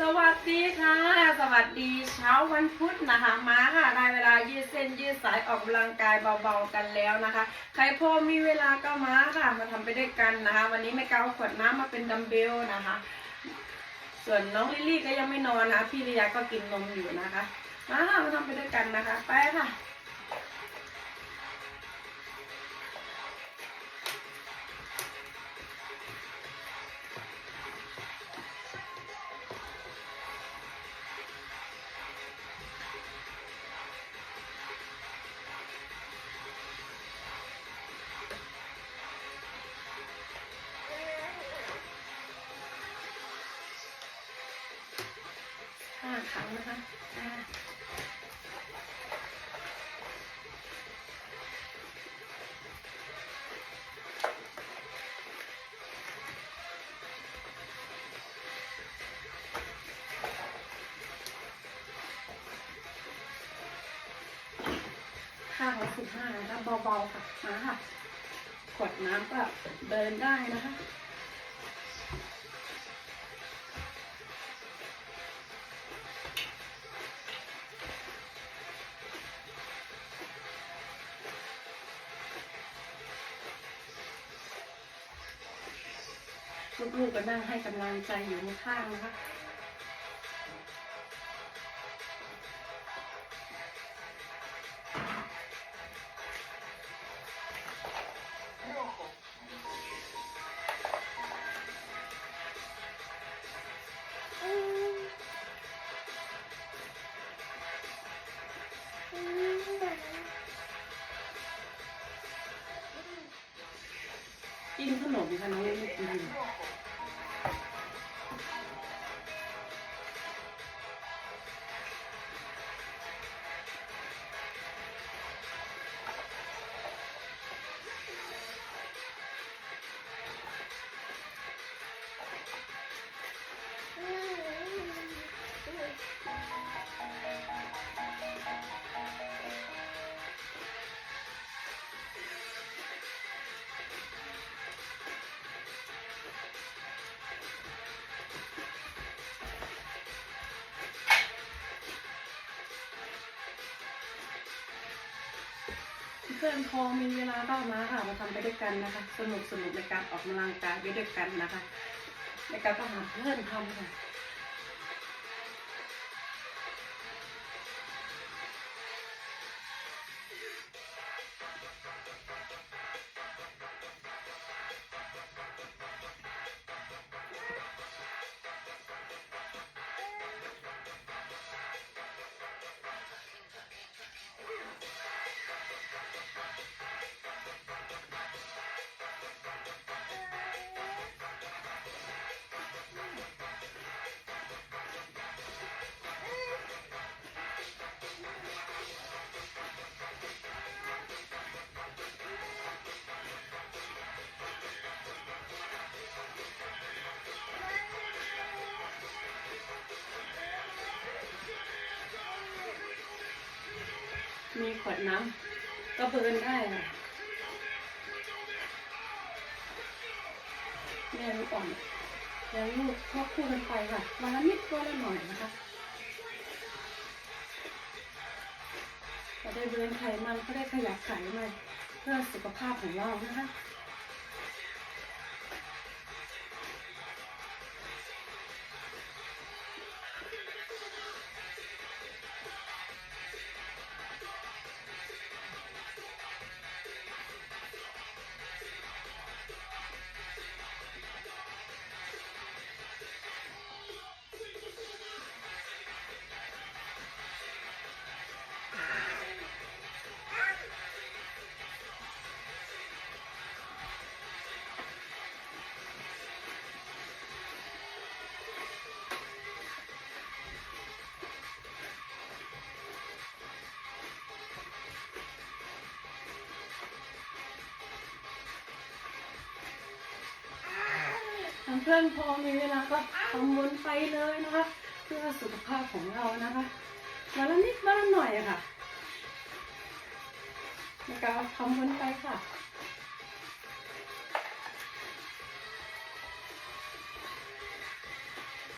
สวัสดีค่ะ สวัสดีเช้าวันพุธนะคะมาค่ะได้เวลายืดเส้นยืดสายออกกำลังกายเบาๆกันแล้วนะคะ ใครพอมีเวลาก็มาค่ะ มาทำไปด้วยกันนะคะ วันนี้แม่กาวเอาขวดน้ำมาเป็นดัมเบลนะคะ ส่วนน้องลิลลี่ก็ยังไม่นอนนะพี่ริยาก็กินนมอยู่นะคะมาค่ะมาทำไปด้วยกันนะคะ ไปค่ะ ห้าครั้งนะคะอ่าข้างละสิบห้านะคะเบาๆค่ะมาค่ะ ขวดน้ำก็เดินได้นะคะ ลูกๆก็นั่งให้กำลังใจอยู่ในข้างนะคะ กินขนมค่ะน้องไม่กิน เพื่อนพอมีเวลาบ้างนะค่ะมาทำไปด้วยกันนะคะ สนุกสนุกในการออกกำลังกายไปด้วยกันนะคะในการก็หาเพื่อนทำค่ะ ขวดน้ำก็เบิร์นได้ค่ะแม่ลูกอ่อนแล้วลูกควบคู่กันไปค่ะวันละนิดวันละหน่อยนะคะก็ได้เบิร์นไขมันก็ได้ขยับไขมันเพื่อสุขภาพของเรานะคะ เพื่อนพอมีเวลาก็ทำวนไปเลยนะคะ เพื่อสุขภาพของเรานะคะวันละนิดวันละหน่อยค่ะนะคะทำวนไปค่ะ